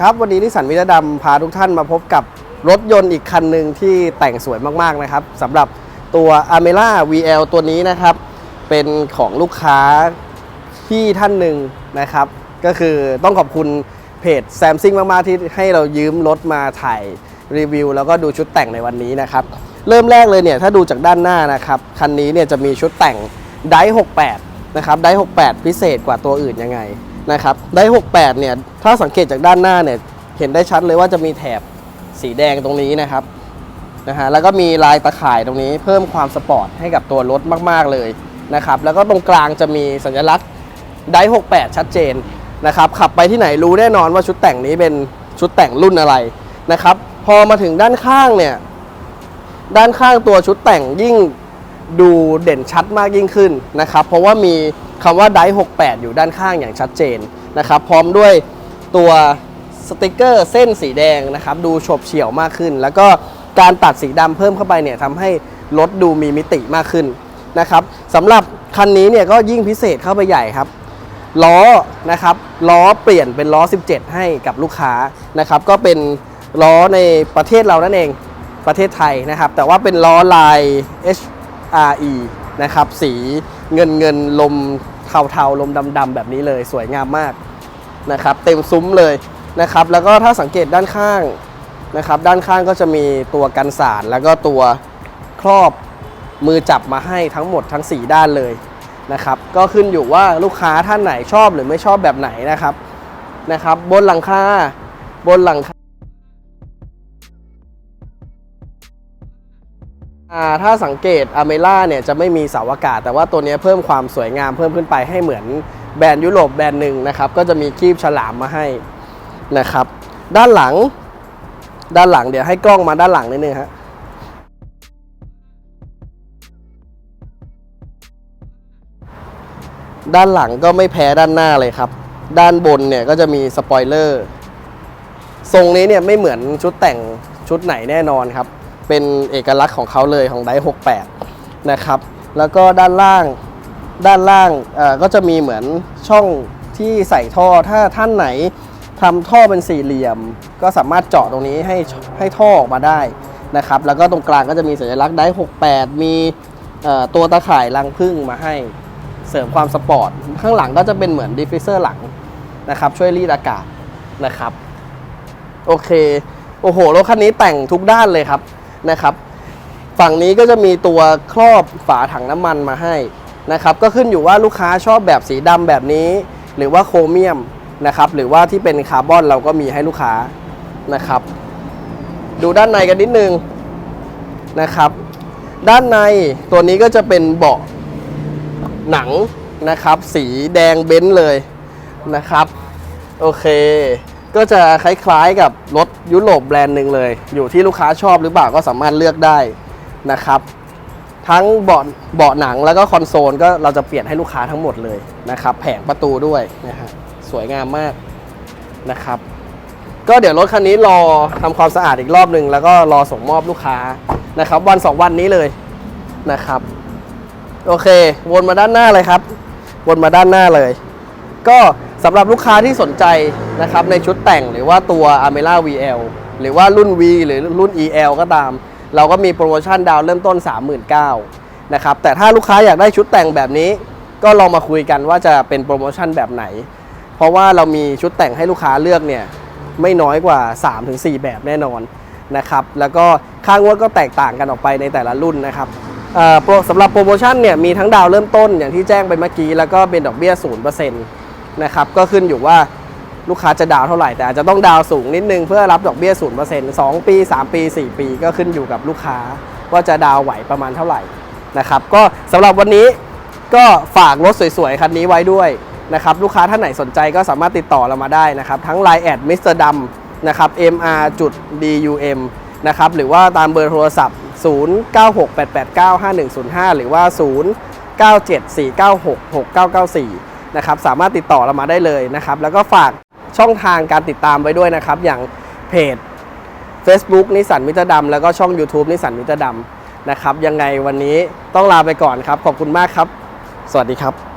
ครับวันนี้นิสสันมิรดำพาทุกท่านมาพบกับรถยนต์อีกคันหนึ่งที่แต่งสวยมากๆนะครับสำหรับตัว a m e l a VL ตัวนี้นะครับ เป็นของลูกค้าที่ท่านหนึ่งนะครับ ก็คือต้องขอบคุณเพจแซมซิงมาก ๆ ที่ให้เรายืมรถมาถ่ายรีวิว แล้วก็ดูชุดแต่งในวันนี้นะครับ เริ่มแรกเลยเนี่ยถ้าดูจากด้านหน้านะครับ คันนี้เนี่ยจะมีชุดแต่งได68 นะครับได68 พิเศษกว่าตัวอื่นยังไง นะครับได68เนี่ยถ้าสังเกตจากด้านหน้าเนี่ยเห็นได้ชัดเลยว่าจะมีแถบสีแดงตรงนี้นะครับนะฮะแล้วก็มีลายตะข่ายตรงนี้เพิ่มความสปอร์ตให้กับตัวรถมากๆเลยนะครับแล้วก็ตรงกลางจะมีสัญลักษณ์ได68 ชัดเจนนะครับขับไปที่ไหนรู้แน่นอนว่าชุดแต่งนี้เป็นชุดแต่งรุ่นอะไรนะครับพอมาถึงด้านข้างเนี่ยด้านข้างตัวชุดแต่งยิ่งดูเด่นชัดมากยิ่งขึ้นนะครับเพราะว่ามี คำว่าได68 อยู่ด้านข้างอย่างชัดเจนนะครับ พร้อมด้วยตัวสติกเกอร์เส้นสีแดงนะครับ ดูฉบเฉี่ยวมากขึ้น แล้วก็การตัดสีดำเพิ่มเข้าไปเนี่ยทำให้รถดูมีมิติมากขึ้นนะครับสำหรับคันนี้เนี่ยก็ยิ่งพิเศษเข้าไปใหญ่ครับล้อนะครับล้อเปลี่ยนเป็นล้อ 17 ให้กับลูกค้านะครับ ก็เป็นล้อในประเทศเรานั่นเองประเทศไทยนะครับ แต่ว่าเป็นล้อลาย HRE นะครับ สีเงินเงินลม เทาเทาๆ ลมดำดำๆแบบนี้เลยสวยงามมากนะครับเต็มซุ้มเลยนะครับแล้วก็ถ้าสังเกตด้านข้างนะครับด้านข้างก็จะมีตัวกันสารแล้วก็ตัวครอบมือจับมาให้ทั้งหมดทั้ง 4 ด้านเลยนะครับก็ขึ้นอยู่ว่าลูกค้าท่านไหนชอบหรือไม่ชอบแบบไหนนะครับนะครับบนหลังคาบนหลังคา ถ้าสังเกตอเมล่าเนี่ยจะไม่มีเสาอากาศ แต่ว่าตัวนี้เพิ่มความสวยงามเพิ่มขึ้นไปให้เหมือนแบรนด์ยุโรปแบรนด์หนึ่งนะครับ ก็จะมีคีบฉลามมาให้นะครับ ด้านหลัง ด้านหลังเดี๋ยวให้กล้องมาด้านหลังนิดนึงฮะด้านหลังก็ไม่แพ้ด้านหน้าเลยครับ ด้านบนเนี่ยก็จะมีสปอยเลอร์ ทรงนี้เนี่ยไม่เหมือนชุดแต่งชุดไหนแน่นอนครับ เป็นเอกลักษณ์ของเขาเลยของได68 นะครับ แล้วก็ด้านล่างด้านล่างก็จะมีเหมือนช่องที่ใส่ท่อถ้าท่านไหนทำท่อเป็นสี่เหลี่ยม ก็สามารถเจาะตรงนี้ให้ให้ท่อออกมาได้นะครับ แล้วก็ตรงกลางก็จะมีสัญลักษณ์ได68 มีตัวตะข่ายรังพึ่งมาให้เสริมความสปอร์ต ข้างหลังก็จะเป็นเหมือนดิฟฟิเซอร์หลังนะครับ ช่วยรีดอากาศนะครับ โอเค โอ้โหรถคันนี้แต่งทุกด้านเลยครับ นะครับ ฝั่งนี้ก็จะมีตัวครอบฝาถังน้ำมันมาให้นะครับก็ขึ้นอยู่ว่าลูกค้าชอบแบบสีดำแบบนี้ หรือว่าโครเมียมนะครับหรือว่าที่เป็นคาร์บอนเราก็มีให้ลูกค้านะครับ ดูด้านในกันนิดนึงนะครับ ด้านในตัวนี้ก็จะเป็นเบาะหนังนะครับ สีแดงเบ้นซ์เลยนะครับ โอเค ก็จะคล้ายๆกับรถยุโรปแบรนด์หนึ่งเลย อยู่ที่ลูกค้าชอบหรือเปล่าก็สามารถเลือกได้นะครับ ทั้งเบาะเบาะหนังแล้วก็คอนโซลก็เราจะเปลี่ยนให้ลูกค้าทั้งหมดเลยนะครับ แผงประตูด้วยนะฮะสวยงามมากนะครับ ก็เดี๋ยวรถคันนี้รอทำความสะอาดอีกรอบหนึ่งแล้วก็รอส่งมอบลูกค้านะครับ วันสองวันนี้เลยนะครับ โอเค วนมาด้านหน้าเลยครับ วนมาด้านหน้าเลย ก็ สำหรับลูกค้าที่สนใจนะครับในชุดแต่งหรือว่าตัว a m e l a VL หรือว่ารุ่น V หรือรุ่น EL ก็ตาม เราก็มีโปรโมชั่นดาวน์เริ่มต้น 39,000นะครับแต่ถ้าลูกค้าอยากได้ชุดแต่งแบบนี้ ก็ลองมาคุยกันว่าจะเป็นโปรโมชั่นแบบไหน เพราะว่าเรามีชุดแต่งให้ลูกค้าเลือกเนี่ยไม่น้อยกว่า 3-4 แบบแน่นอนนะครับแล้วก็ค่างวดก็แตกต่างกันออกไปในแต่ละรุ่นนะครับสำหรับโปรโมชั่นเนี่ยมีทั้งดาวเริ่มต้นอย่างที่แจ้งไปเมื่อกี้ แล้วก็เป็นดอกเบี้ย0%น นะครับก็ขึ้นอยู่ว่าลูกค้าจะดาวเท่าไหร่ แต่อาจจะต้องดาวสูงนิดนึงเพื่อรับดอกเบี้ย0% 2ปี3ปี4ปี ก็ขึ้นอยู่กับลูกค้าว่าจะดาวไหวประมาณเท่าไหร่นะครับก็สำหรับวันนี้ก็ฝากรถสวยๆ คันนี้ไว้ด้วยนะครับลูกค้าท่านไหนสนใจก็สามารถติดต่อเรามาได้นะครับ ทั้ง Line แอดมิสเตอร์ดัมนะครับ mr จุด dum นะครับหรือว่าตามเบอร์โทรศัพท์ 0968895105 หรือว่า 0974966994 นะครับสามารถติดต่อเรามาได้เลยนะครับ แล้วก็ฝากช่องทางการติดตามไว้ด้วยนะครับ อย่างเพจ Facebook นิสันมิตรดำแล้วก็ช่อง YouTube นิสสันมิตรดำนะครับ ยังไงวันนี้ต้องลาไปก่อนครับ ขอบคุณมากครับ สวัสดีครับ